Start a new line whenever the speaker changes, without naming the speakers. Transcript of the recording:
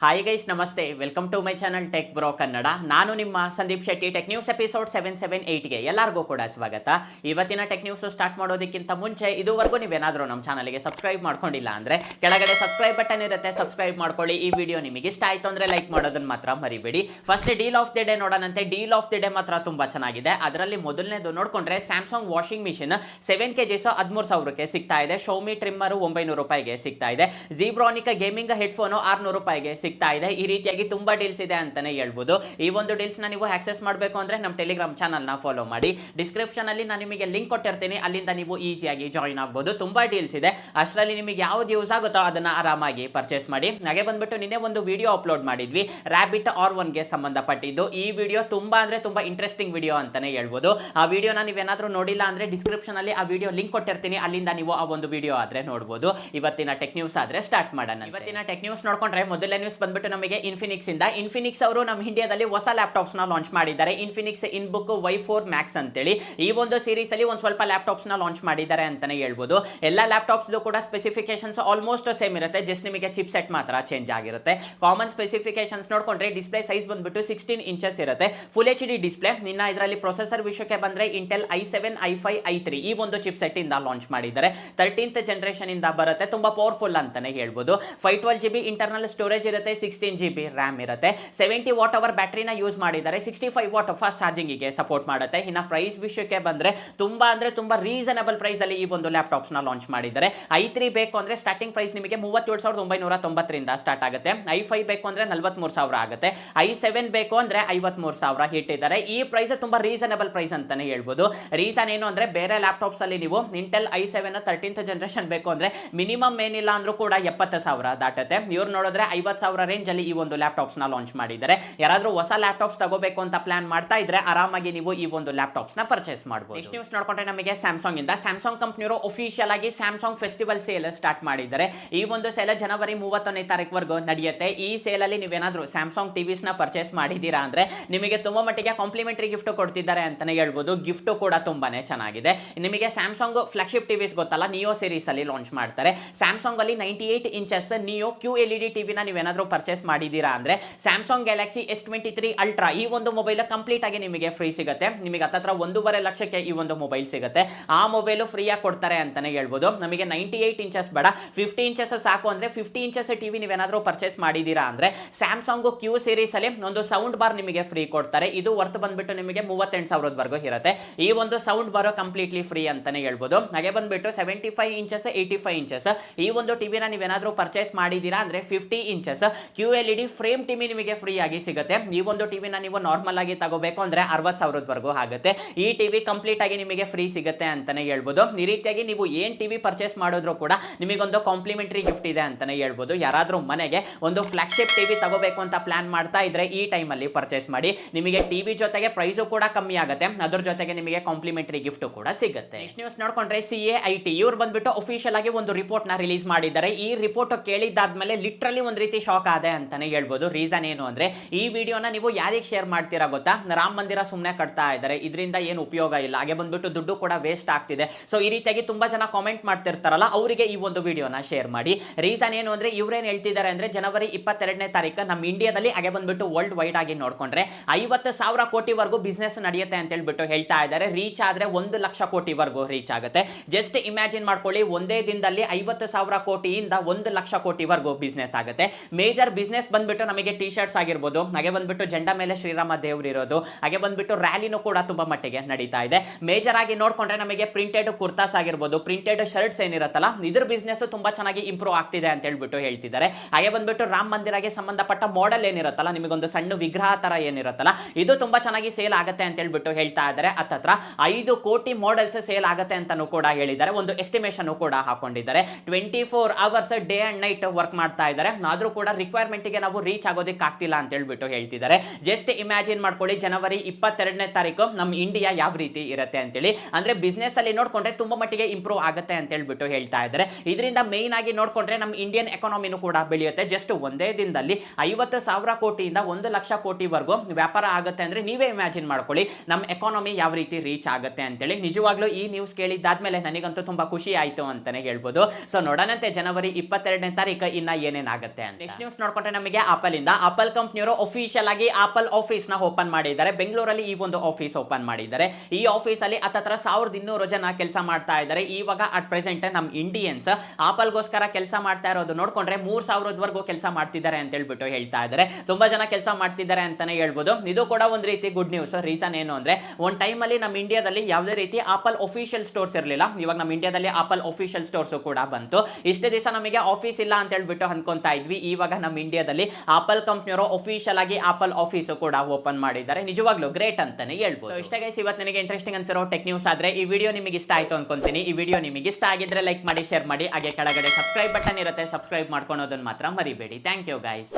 Hi guys ನಮಸ್ತೆ. Welcome to my channel tech bro Kannada ನಾನು ನಿಮ್ಮ Sandeep Shetty tech news episode seven seven ಏಯ್ಟ್ಗೆ ಎಲ್ಲರಿಗೂ ಕೂಡ ಸ್ವಾಗತ. ಇವತ್ತಿನ ಟೆಕ್ ನ್ಯೂಸ್ ಸ್ಟಾರ್ಟ್ ಮಾಡೋದಕ್ಕಿಂತ ಮುಂಚೆ ಇದುವರೆಗೂ ನೀವೇನಾದರೂ ನಮ್ಮ ಚಾನಲ್ಗೆ ಸಬ್ಸ್ಕ್ರೈಬ್ ಮಾಡ್ಕೊಂಡಿಲ್ಲ ಅಂದರೆ ಕೆಳಗಡೆ ಸಬ್ಸ್ಕ್ರೈಬ್ ಬಟನ್ ಇರುತ್ತೆ. ಸಬ್ಸ್ಕ್ರೈಬ್ ಮಾಡ್ಕೊಳ್ಳಿ. ಈ ವಿಡಿಯೋ ನಿಮಗೆ ಇಷ್ಟ ಆಯಿತು ಅಂದರೆ ಲೈಕ್ ಮಾಡೋದನ್ನು ಮಾತ್ರ ಮರಿಬೇಡಿ. First deal of the day ನೋಡೋಣಂತೆ. Deal of the day ಮಾತ್ರ ತುಂಬ ಚೆನ್ನಾಗಿದೆ. ಅದರಲ್ಲಿ ಮೊದಲನೇದು ನೋಡ್ಕೊಂಡ್ರೆ Samsung washing machine seven K Gs ಹದಿಮೂರು ಸಾವಿರಕ್ಕೆ ಸಿಗ್ತಾ ಇದೆ. ಶೋಮಿ ಟ್ರಿಮ್ಮರು ಒಂಬೈನೂರು ರೂಪಾಯಿಗೆ ಸಿಗ್ತಾ ಇದೆ. ಜೀಬ್ರಾನಿಕ್ ಗೇಮಿಂಗ್ ಹೆಡ್ಫೋನು ಆರುನೂರು ರೂಪಾಯಿಗೆ ಸಿಗ್ತಾ ಇದೆ. ಈ ರೀತಿಯಾಗಿ ತುಂಬಾ ಡೀಲ್ಸ್ ಇದೆ ಅಂತಾನೆ ಹೇಳ್ಬೋದು. ಈ ಒಂದು ಡೀಲ್ಸ್ನ ನೀವು ಆಕ್ಸೆಸ್ ಮಾಡಬೇಕು ಅಂದ್ರೆ ನಮ್ಮ ಟೆಲಿಗ್ರಾಮ್ ಚಾನಲ್ನ ಫಾಲೋ ಮಾಡಿ. ಡಿಸ್ಕ್ರಿಪ್ಷನ್ ಅಲ್ಲಿ ನಾನು ನಿಮಗೆ ಲಿಂಕ್ ಕೊಟ್ಟಿರ್ತೀನಿ. ಅಲ್ಲಿಂದ ನೀವು ಈಸಿಯಾಗಿ ಜಾಯಿನ್ ಆಗ್ಬೋದು. ತುಂಬಾ ಡೀಲ್ಸ್ ಇದೆ. ಅಷ್ಟರಲ್ಲಿ ನಿಮಗೆ ಯಾವ್ದು ಯೂಸ್ ಆಗುತ್ತೋ ಅದನ್ನ ಆರಾಮಾಗಿ ಪರ್ಚೇಸ್ ಮಾಡಿ. ಹಾಗೆ ಬಂದ್ಬಿಟ್ಟು ನಿನ್ನೆ ಒಂದು ವಿಡಿಯೋ ಅಪ್ಲೋಡ್ ಮಾಡಿದ್ವಿ. ರ್ಯಾಬಿಟ್ ಆರ್ ಒನ್ಗೆ ಸಂಬಂಧಪಟ್ಟಿದ್ದು. ಈ ವಿಡಿಯೋ ತುಂಬಾ ಅಂದ್ರೆ ತುಂಬಾ ಇಂಟ್ರೆಸ್ಟಿಂಗ್ ವಿಡಿಯೋ ಅಂತಾನೆ ಹೇಳ್ಬೋದು. ಆ ವಿಡಿಯೋನ ನೀವೇನಾದರೂ ನೋಡಿಲ್ಲ ಅಂದ್ರೆ ಡಿಸ್ಕ್ರಿಪ್ಷನ್ ಅಲ್ಲಿ ಆ ವಿಡಿಯೋ ಲಿಂಕ್ ಕೊಟ್ಟಿರ್ತೀನಿ. ಅಲ್ಲಿಂದ ನೀವು ಆ ಒಂದು ವಿಡಿಯೋ ಆದ್ರೆ ನೋಡ್ಬೋದು. ಇವತ್ತಿನ ಟೆಕ್ ನ್ಯೂಸ್ ಆದ್ರೆ ಸ್ಟಾರ್ಟ್ ಮಾಡೋಣ ಇವತ್ತಿನ ಟೆಕ್ ನ್ಯೂಸ್ ನೋಡ್ಕೊಂಡ್ರೆ ಮೊದಲೇ ನ್ಯೂಸ್ ಬಂದ್ಬಿಟ್ಟು ನಮಗೆ ಇನ್ಫಿನಿಕ್ಸ್ ಇಂದ. ಇನ್ಫಿನಿಕ್ಸ್ ಅವರು ನಮ್ಮ ಇಂಡಿಯಾದಲ್ಲಿ ಹೊಸ ಲ್ಯಾಪ್ಟಾಪ್ಸ್ನ ಲಾಂಚ್ ಮಾಡಿದ್ದಾರೆ. Infinix InBook Y four max ಅಂತೇಳಿ. ಈ ಒಂದು ಸೀರೀಸ್ ಅಲ್ಲಿ ಒಂದು ಸ್ವಲ್ಪ ಲ್ಯಾಪ್ಟಾಪ್ಸ್ನ ಲಾಂಚ್ ಮಾಡಿದ್ದಾರೆ ಅಂತಾನೆ ಹೇಳ್ಬೋದು. ಎಲ್ಲ ಲ್ಯಾಪ್ಟಾಪ್ಸ್ ಕೂಡ ಸ್ಪೆಸಿಫಿಕೇಶನ್ಸ್ ಆಲ್ಮೋಸ್ಟ್ ಸೇಮ್ ಇರುತ್ತೆ. ಜಸ್ಟ್ ನಿಮಗೆ ಚಿಪ್ ಸೆಟ್ ಮಾತ್ರ ಚೇಂಜ್ ಆಗಿರುತ್ತೆ. ಕಾಮನ್ ಸ್ಪೆಸಿಫಿಕೇಶನ್ಸ್ ನೋಡ್ಕೊಂಡ್ರೆ ಡಿಸ್ಪ್ಲೇ ಸೈಜ್ ಬಂದ್ಬಿಟ್ಟು ಸಿಕ್ಸ್ಟೀನ್ ಇಂಚಸ್ ಇರುತ್ತೆ. ಫುಲ್ ಎಚ್ ಡಿ ಡಿಸ್ಪ್ಲೇ ನಿನ್ನ ಇದರಲ್ಲಿ ಪ್ರೊಸೆಸರ್ ವಿಷಯಕ್ಕೆ ಬಂದ್ರೆ Intel I seven I five I three ಈ ಒಂದು ಚಿಪ್ ಸೆಟ್ ಇಂದ ಲಾಂಚ್ ಮಾಡಿದ್ದಾರೆ. ತರ್ಟೀನ್ತ್ ಜನರೇಷನ್ ಇಂದ ಬರುತ್ತೆ. ತುಂಬಾ ಪವರ್ಫುಲ್ ಅಂತಾನೆ ಹೇಳ್ಬೋದು. Five twelve G B internal storage ಇರುತ್ತೆ. ಸಿಕ್ಸ್ಟೀನ್ ಜಿ ಬಿ ರ್ಯಾಮ್ ಇರುತ್ತೆ. ಸೆವೆಂಟಿ ವಾಟ್ ಅವರ್ ಬ್ಯಾಟ್ರಿನ ಯೂಸ್ ಮಾಡಿದ್ದಾರೆ. ಸಿಕ್ಸ್ಟಿ ಫೈವ್ ವಾಟ್ ಫಾಸ್ಟ್ ಚಾರ್ಜಿಂಗಿಗೆ ಸಪೋರ್ಟ್ ಮಾಡುತ್ತೆ. ಇನ್ನು ಪ್ರೈಸ್ ವಿಷಯಕ್ಕೆ ಬಂದ್ರೆ ತುಂಬಾ ಅಂದ್ರೆ ತುಂಬಾ ರೀಸನಬಲ್ ಪ್ರೈಸಲ್ಲಿ ಈ ಒಂದು ಲ್ಯಾಪ್ಟಾಪ್ಸ್ನ ಲಾಂಚ್ ಮಾಡಿದ್ದಾರೆ. ಐ ತ್ರೀ ಬೇಕು ಅಂದ್ರೆ ಸ್ಟಾರ್ಟಿಂಗ್ ಪ್ರೈಸ್ ನಿಮಗೆ ಮೂವತ್ತೇಳು ಸಾವಿರದ ಒಂಬೈನೂರ ತೊಂಬತ್ತರಿಂದ ಸ್ಟಾರ್ಟ್ ಆಗುತ್ತೆ. ಐ ಫೈ ಬೇಕು ಅಂದ್ರೆ ನಲ್ವತ್ಮೂರು ಸಾವಿರ ಆಗುತ್ತೆ. ಐ ಸೆವೆನ್ ಬೇಕು ಅಂದ್ರೆ ಐವತ್ಮೂರು ಸಾವಿರ ಇಟ್ಟಿದ್ದಾರೆ ಈ ಪ್ರೈಸ್ ತುಂಬಾ ರೀಸನಬಲ್ ಪ್ರೈಸ್ ಅಂತಾನೆ ಹೇಳ್ಬೋದು. ರೀಸನ್ ಏನು ಅಂದ್ರೆ ಬೇರೆ ಲ್ಯಾಪ್ಟಾಪ್ಸಲ್ಲಿ ನೀವು Intel I seven thirteenth generation ಬೇಕು ಅಂದ್ರೆ ಮಿನಿಮಮ್ ಏನಿಲ್ಲ ಅಂದರೂ ಕೂಡ ಎಪ್ಪತ್ತು ಸಾವಿರ ದಾಟುತ್ತೆ. ಇವ್ರು ನೋಡಿದ್ರೆ ಐವತ್ತು ರೇಂಜ್ ಅಲ್ಲಿ ಈ ಒಂದು ಲ್ಯಾಪ್ಟಾಪ್ಸ್ನ ಲಾಂಚ್ ಮಾಡಿದ್ದಾರೆ. ಯಾರಾದರೂ ಹೊಸ ಲ್ಯಾಪ್ಟಾಪ್ಸ್ ತಗೋಬೇಕು ಅಂತ ಪ್ಲಾನ್ ಮಾಡ್ತಾ ಇದ್ರೆ ಆರಾಮಾಗಿ ನೀವು ಈ ಒಂದು ಲ್ಯಾಪ್ಟಾಪ್ಸ್ನ ಪರ್ಚೇಸ್ ಮಾಡಬಹುದು ನೆಕ್ಸ್ಟ್ ನ್ಯೂಸ್ ನೋಡ್ಕೊಂಡ್ರೆ ನಮಗೆ ಸ್ಯಾಮ್ಸಂಗ್ ಇಂದ. ಸ್ಯಾಮ್ಸಂಗ್ ಕಂಪ್ನಿಯವರು ಒಫಿಷಿಯಲ್ ಆಗಿ ಸ್ಯಾಮ್ಸಂಗ್ ಫೆಸ್ಟಿವಲ್ ಸೇಲ್ ಸ್ಟಾರ್ಟ್ ಮಾಡಿದ್ದಾರೆ. ಈ ಒಂದು ಸೇಲ್ ಜನವರಿ ಮೂವತ್ತೊಂದನೇ ತಾರೀಕುವರೆಗೂ ನಡೆಯುತ್ತೆ. ಈ ಸೇಲ್ ಅಲ್ಲಿ ನೀವೇನಾದ್ರೂ ಸ್ಯಾಮ್ಸಂಗ್ ಟಿವಿಸ್ನ ಪರ್ಚೇಸ್ ಮಾಡಿದ್ದೀರಾ ಅಂದ್ರೆ ನಿಮಗೆ ತುಂಬಾ ಮಟ್ಟಿಗೆ ಕಾಂಪ್ಲಿಮೆಂಟರಿ ಗಿಫ್ಟ್ ಕೊಡ್ತಿದ್ದಾರೆ ಅಂತಾನೆ ಹೇಳ್ಬೋದು. ಗಿಫ್ಟ್ ಕೂಡ ತುಂಬಾನೇ ಚೆನ್ನಾಗಿದೆ. ನಿಮಗೆ ಸ್ಯಾಮ್ಸಂಗ್ ಫ್ಲಾಗ್ಶಿಪ್ ಟಿವಿಸ್ ಗೊತ್ತಲ್ಲ? ನಿಯೋ ಸೀರೀಸ್ ಅಲ್ಲಿ ಲಾಂಚ್ ಮಾಡ್ತಾರೆ. ಸ್ಯಾಮ್ಸಂಗಲ್ಲಿ ninety eight inches neo Q L E D ಟಿವಿನ ನೀವೇನಾದ್ರೂ ಪರ್ಚೇಸ್ ಮಾಡಿದ್ದೀರಾ ಅಂದ್ರೆ Samsung Galaxy S twenty three ultra ಈ ಒಂದು ಮೊಬೈಲ್ ಕಂಪ್ಲೀಟ್ ಆಗಿ ನಿಮಗೆ ಫ್ರೀ ಸಿಗುತ್ತೆ. ನಿಮಗೆ ಹತ್ತತ್ರ ಒಂದೂವರೆ ಲಕ್ಷಕ್ಕೆ ಈ ಒಂದು ಮೊಬೈಲ್ ಸಿಗುತ್ತೆ. ಆ ಮೊಬೈಲು ಫ್ರೀಯಾಗಿ ಕೊಡ್ತಾರೆ ಅಂತಾನೆ ಹೇಳ್ಬೋದು. ನಮಗೆ ನೈಂಟಿ ಏಯ್ಟ್ ಇಂಚಸ್ ಬೇಡ. ಫಿಫ್ಟಿ ಇಂಚಸ್ ಸಾಕು ಅಂದರೆ ಫಿಫ್ಟಿ ಇಂಚಸ್ ಟಿವಿ ನೀವೇನಾದರೂ ಪರ್ಚೇಸ್ ಮಾಡಿದ್ದೀರಾ ಅಂದರೆ ಸ್ಯಾಮ್ಸಂಗು ಕ್ಯೂ ಸೀರೀಸಲ್ಲಿ ಒಂದು ಸೌಂಡ್ ಬಾರ್ ನಿಮಗೆ ಫ್ರೀ ಕೊಡ್ತಾರೆ. ಇದು ವರ್ತ್ ಬಂದ್ಬಿಟ್ಟು ನಿಮಗೆ ಮೂವತ್ತೆಂಟು ಸಾವಿರದವರೆಗೂ ಇರುತ್ತೆ. ಈ ಒಂದು ಸೌಂಡ್ ಬಾರು ಕಂಪ್ಲೀಟ್ಲಿ ಫ್ರೀ ಅಂತಾನೆ ಹೇಳ್ಬೋದು. ಹಾಗೆ ಬಂದುಬಿಟ್ಟು seventy five inches eighty five inches ಈ ಒಂದು ಟಿವಿನ ನೀವೇನಾದರೂ ಪರ್ಚೇಸ್ ಮಾಡಿದ್ದೀರಾ ಅಂದರೆ fifty inches Q L E D frame TV ನಿಮಗೆ ಫ್ರೀ ಆಗಿ ಸಿಗುತ್ತೆ. ಈ ಒಂದು ಟಿವಿನ ನೀವು ನಾರ್ಮಲ್ ಆಗಿ ತಗೋಬೇಕು ಅಂದ್ರೆ ಅರವತ್ತು ಸಾವಿರದವರೆಗೂ ಆಗುತ್ತೆ. ಈ ಟಿವಿ ಕಂಪ್ಲೀಟ್ ಆಗಿ ನಿಮಗೆ ಫ್ರೀ ಸಿಗುತ್ತೆ ಅಂತಾನೆ ಹೇಳ್ಬೋದು. ಈ ರೀತಿಯಾಗಿ ನೀವು ಏನ್ ಟಿವಿ ಪರ್ಚೇಸ್ ಮಾಡಿದ್ರು ಕೂಡ ನಿಮಗೊಂದು ಕಾಂಪ್ಲಿಮೆಂಟರಿ ಗಿಫ್ಟ್ ಇದೆ ಅಂತಾನೆ ಹೇಳ್ಬೋದು. ಯಾರಾದರೂ ಮನೆಗೆ ಒಂದು ಫ್ಲಾಗ್ಶಿಪ್ ಟಿವಿ ತಗೋಬೇಕು ಅಂತ ಪ್ಲಾನ್ ಮಾಡ್ತಾ ಇದ್ರೆ ಈ ಟೈಮಲ್ಲಿ ಪರ್ಚೇಸ್ ಮಾಡಿ, ನಿಮಗೆ ಟಿವಿ ಜೊತೆಗೆ ಪ್ರೈಸು ಕೂಡ ಕಮ್ಮಿ ಆಗುತ್ತೆ. ಅದ್ರ ಜೊತೆಗೆ ನಿಮಗೆ ಕಾಂಪ್ಲಿಮೆಂಟರಿ ಗಿಫ್ಟ್ ಕೂಡ ಸಿಗುತ್ತೆ. ಇಷ್ಟು ನ್ಯೂಸ್ ನೋಡ್ಕೊಂಡ್ರೆ ಸಿ ಎ ಐ ಟಿ ಇವ್ರು ಬಂದ್ಬಿಟ್ಟು ಅಫಿಷಿಯಲ್ ಆಗಿ ಒಂದು ರಿಪೋರ್ಟ್ನ ರಿಲೀಸ್ ಮಾಡಿದ್ದಾರೆ. ಈ ರಿಪೋರ್ಟ್ ಕೇಳಿದ್ದಾದ್ಮೇಲೆ ಲಿಟ್ರಲಿ ಒಂದು ರೀತಿ ಶಾಕ್ ಆದೆ ಅಂತಾನೆ ಹೇಳ್ಬೋದು. ರೀಸನ್ ಏನು ಅಂದ್ರೆ, ಈ ವಿಡಿಯೋನ ನೀವು ಯಾರಿಗೆ ಶೇರ್ ಮಾಡ್ತೀರಾ ಗೊತ್ತಾ? ರಾಮ ಮಂದಿರ ಸುಮ್ಮನೆ ಕಟ್ತಾ ಇದ್ದಾರೆ. ಇದರಿಂದ ಏನು ಉಪಯೋಗ ಇಲ್ಲ. ಹಾಗೆ ಬಂದ್ಬಿಟ್ಟು ದುಡ್ಡು ಕೂಡ ವೇಸ್ಟ್ ಆಗ್ತಿದೆ. ಸೊ ಈ ರೀತಿಯಾಗಿ ತುಂಬಾ ಜನ ಕಾಮೆಂಟ್ ಮಾಡ್ತಿರ್ತಾರಲ್ಲ, ಅವರಿಗೆ ಈ ಒಂದು ವಿಡಿಯೋನ ಶೇರ್ ಮಾಡಿ. ರೀಸನ್ ಏನು ಅಂದ್ರೆ, ಇವ್ರೇನ್ ಹೇಳ್ತಿದ್ದಾರೆ ಅಂದ್ರೆ, ಜನವರಿ ಇಪ್ಪತ್ತೆರಡನೇ ತಾರೀಕು ನಮ್ಮ ಇಂಡಿಯಾದಲ್ಲಿ ಹಾಗೆ ಬಂದ್ಬಿಟ್ಟು ವರ್ಲ್ಡ್ ವೈಡ್ ಆಗಿ ನೋಡ್ಕೊಂಡ್ರೆ, ಐವತ್ತು ಸಾವಿರ ಕೋಟಿವರೆಗೂ ಬಿಸ್ನೆಸ್ ನಡೆಯುತ್ತೆ ಅಂತ ಹೇಳ್ಬಿಟ್ಟು ಹೇಳ್ತಾ ಇದ್ದಾರೆ. ರೀಚ್ ಆದ್ರೆ ಒಂದು ಲಕ್ಷ ಕೋಟಿವರೆಗೂ ರೀಚ್ ಆಗುತ್ತೆ. ಜಸ್ಟ್ ಇಮ್ಯಾಜಿನ್ ಮಾಡ್ಕೊಳ್ಳಿ, ಒಂದೇ ದಿನದಲ್ಲಿ ಐವತ್ತು ಸಾವಿರ ಕೋಟಿಯಿಂದ ಒಂದು ಲಕ್ಷ ಕೋಟಿವರೆಗೂ ಬಿಸ್ನೆಸ್ ಆಗುತ್ತೆ. ಮೇಜರ್ ಬಿಸ್ನೆಸ್ ಬಂದ್ಬಿಟ್ಟು ನಮಗೆ ಟಿ ಶರ್ಟ್ಸ್ ಆಗಿರ್ಬೋದು, ಹಾಗೆ ಬಂದ್ಬಿಟ್ಟು ಜಂಡ ಮೇಲೆ ಶ್ರೀರಾಮ ದೇವ್ರು ಇರೋದು, ಹಾಗೆ ಬಂದ್ಬಿಟ್ಟು ರ್ಯಾಲಿನೂ ಕೂಡ ತುಂಬಾ ಮಟ್ಟಿಗೆ ನಡೀತಾ ಇದೆ. ಮೇಜರ್ ಆಗಿ ನೋಡ್ಕೊಂಡ್ರೆ ನಮಗೆ ಪ್ರಿಂಟೆಡ್ ಕುರ್ತಾಸ್ ಆಗಿರ್ಬೋದು ಪ್ರಿಂಟೆಡ್ ಶರ್ಟ್ಸ್ ಏನಿರುತ್ತಲ್ಲ, ಇದ್ರ ಬಿಸ್ನೆಸ್ ತುಂಬಾ ಚೆನ್ನಾಗಿ ಇಂಪ್ರೂವ್ ಆಗ್ತಿದೆ ಅಂತ ಹೇಳ್ಬಿಟ್ಟು ಹೇಳ್ತಿದ್ದಾರೆ. ಹಾಗೆ ಬಂದ್ಬಿಟ್ಟು ರಾಮ ಮಂದಿರಗೆ ಸಂಬಂಧಪಟ್ಟ ಮಾಡೆಲ್ ಏನಿರುತ್ತಲ್ಲ, ನಿಮಗೊಂದು ಸಣ್ಣ ವಿಗ್ರಹ ತರ ಏನಿರುತ್ತಲ್ಲ, ಇದು ತುಂಬಾ ಚೆನ್ನಾಗಿ ಸೇಲ್ ಆಗುತ್ತೆ ಅಂತ ಹೇಳ್ಬಿಟ್ಟು ಹೇಳ್ತಾ ಇದ್ದಾರೆ. ಹತ್ತತ್ರ ಐದು ಕೋಟಿ ಮಾಡೆಲ್ಸ್ ಸೇಲ್ ಆಗುತ್ತೆ ಅಂತಾನು ಕೂಡ ಹೇಳಿದ್ದಾರೆ, ಒಂದು ಎಸ್ಟಿಮೇಷನ್ ಕೂಡ ಹಾಕೊಂಡಿದ್ದಾರೆ. Twenty four hours day and night work ಮಾಡ್ತಾ ಇದ್ದಾರೆ, ಆದ್ರೂ ಕೂಡ ರಿಕ್ವೈರ್ಮೆಂಟ್ಗೆ ನಾವು ರೀಚ್ ಆಗೋದಕ್ಕೆ ಆಗ್ತಿಲ್ಲ ಅಂತ ಹೇಳ್ಬಿಟ್ಟು ಹೇಳ್ತಿದ್ದಾರೆ. ಜಸ್ಟ್ ಇಮ್ಯಾಜಿನ್ ಮಾಡ್ಕೊಳ್ಳಿ, ಜನವರಿ ಇಪ್ಪತ್ತೆರಡನೇ ತಾರೀಕು ನಮ್ಮ ಇಂಡಿಯಾ ಯಾವ ರೀತಿ ಇರುತ್ತೆ ಅಂತೇಳಿ. ಅಂದ್ರೆ ಬಿಸ್ನೆಸ್ ಅಲ್ಲಿ ನೋಡ್ಕೊಂಡ್ರೆ ತುಂಬಾ ಮಟ್ಟಿಗೆ ಇಂಪ್ರೂವ್ ಆಗುತ್ತೆ ಅಂತ ಹೇಳ್ಬಿಟ್ಟು ಹೇಳ್ತಾ ಇದ್ದಾರೆ. ಇದರಿಂದ ಮೇನ್ ಆಗಿ ನೋಡ್ಕೊಂಡ್ರೆ ನಮ್ಮ ಇಂಡಿಯನ್ ಎಕಾನಮಿನೂ ಕೂಡ ಬೆಳೆಯುತ್ತೆ. ಜಸ್ಟ್ ಒಂದೇ ದಿನದಲ್ಲಿ ಐವತ್ತು ಸಾವಿರ ಕೋಟಿಯಿಂದ ಒಂದು ಲಕ್ಷ ಕೋಟಿವರೆಗೂ ವ್ಯಾಪಾರ ಆಗುತ್ತೆ ಅಂದ್ರೆ ನೀವೇ ಇಮ್ಯಾಜಿನ್ ಮಾಡ್ಕೊಳ್ಳಿ ನಮ್ಮ ಎಕಾನಮಿ ಯಾವ ರೀತಿ ರೀಚ್ ಆಗುತ್ತೆ ಅಂತೇಳಿ. ನಿಜವಾಗ್ಲೂ ಈ ನ್ಯೂಸ್ ಕೇಳಿದ್ದಾದ್ಮೇಲೆ ನನಗಂತೂ ತುಂಬಾ ಖುಷಿ ಆಯ್ತು ಅಂತಾನೆ ಹೇಳ್ಬೋದು. ಸೊ ನೋಡೋಣಂತೆ ಜನವರಿ ಇಪ್ಪತ್ತೆರಡನೇ ತಾರೀಕು ಇನ್ನ ಏನೇನಾಗುತ್ತೆ ಅಂತ. ನ್ಯೂಸ್ ನೋಡ್ಕೊಂಡ್ರೆ ನಮಗೆ ಆಪಲ್ ಇಂದ ಆಪಲ್ ಕಂಪ್ನಿಯವರು ಅಫಿಷಿಯಲ್ ಆಗಿ ಆಪಲ್ ಆಫೀಸ್ನ ಓಪನ್ ಮಾಡಿದ್ದಾರೆ. ಬೆಂಗಳೂರಲ್ಲಿ ಈ ಒಂದು ಆಫೀಸ್ ಓಪನ್ ಮಾಡಿದ್ದಾರೆ. ಈ ಆಫೀಸ್ ಅಲ್ಲಿ ಹತ್ತತ್ರ ಸಾವಿರದ ಇನ್ನೂರು ಜನ ಕೆಲಸ ಮಾಡ್ತಾ ಇದ್ದಾರೆ. ಇವಾಗ ಅಟ್ ಪ್ರೆಸೆಂಟ್ ನಮ್ ಇಂಡಿಯನ್ಸ್ ಆಪಲ್ಗೋಸ್ಕರ ಕೆಲಸ ಮಾಡ್ತಾ ಇರೋದು ನೋಡ್ಕೊಂಡ್ರೆ ಮೂರ್ ಸಾವಿರದವರೆಗೂ ಕೆಲಸ ಮಾಡ್ತಿದ್ದಾರೆ ಅಂತ ಹೇಳ್ಬಿಟ್ಟು ಹೇಳ್ತಾ ಇದ್ದಾರೆ. ತುಂಬಾ ಜನ ಕೆಲಸ ಮಾಡ್ತಿದ್ದಾರೆ ಅಂತಾನೆ ಹೇಳ್ಬೋದು. ಇದು ಕೂಡ ಒಂದು ರೀತಿ ಗುಡ್ ನ್ಯೂಸ್ ರೀಸನ್ ಏನು ಅಂದ್ರೆ, ಒಂದ್ ಟೈಮ್ ಅಲ್ಲಿ ನಮ್ಮ ಇಂಡಿಯಾದಲ್ಲಿ ಯಾವುದೇ ರೀತಿ ಆಪಲ್ ಅಫಿಷಿಯಲ್ ಸ್ಟೋರ್ಸ್ ಇರಲಿಲ್ಲ. ಇವಾಗ ನಮ್ಮ ಇಂಡಿಯಾದಲ್ಲಿ ಆಪಲ್ ಅಫಿಷಿಯಲ್ ಸ್ಟೋರ್ಸ್ ಕೂಡ ಬಂತು. ಇಷ್ಟೇ ದಿವಸ ನಮಗೆ ಆಫೀಸ್ ಇಲ್ಲ ಅಂತ ಹೇಳ್ಬಿಟ್ಟು ಅನ್ಕೊಂತಾ ಇದ್ವಿ. ಇವಾಗ ನಮ್ಮ ಇಂಡಿಯಾದಲ್ಲಿ ಆಪಲ್ ಕಂಪ್ನಿಯವರು ಅಫಿಷಿಯಲ್ ಆಗಿ ಆಪಲ್ ಆಫೀಸ್ ಕೂಡ ಓಪನ್ ಮಾಡಿದ್ದಾರೆ. ನಿಜವಾಗ್ಲೂ ಗ್ರೇಟ್ ಅಂತಾನೆ ಹೇಳ್ಬೋದು. ಇಷ್ಟ ಇವತ್ತು ನನಗೆ ಇಂಟ್ರೆಸ್ಟಿಂಗ್ ಅನ್ಸಿರೋ ಟೆಕ್ ನ್ಯೂಸ್ ಆದ್ರೆ ಈ ವಿಡಿಯೋ ನಿಮಗೆ ಇಷ್ಟ ಆಯ್ತು ಅನ್ಕೊಂತೀನಿ. ಈ ವಿಡಿಯೋ ನಿಮಗೆ ಇಷ್ಟ ಆಗಿದ್ರೆ ಲೈಕ್ ಮಾಡಿ ಶೇರ್ ಮಾಡಿ. ಹಾಗೆ ಕೆಳಗಡೆ ಸಬ್ಸ್ಕ್ರೈಬ್ ಬಟನ್ ಇರುತ್ತೆ ಸಬ್ಸ್ಕ್ರೈಬ್ ಮಾಡ್ಕೊಳೋದನ್ನ ಮಾತ್ರ ಮರಿಬೇಡಿ. Thank you guys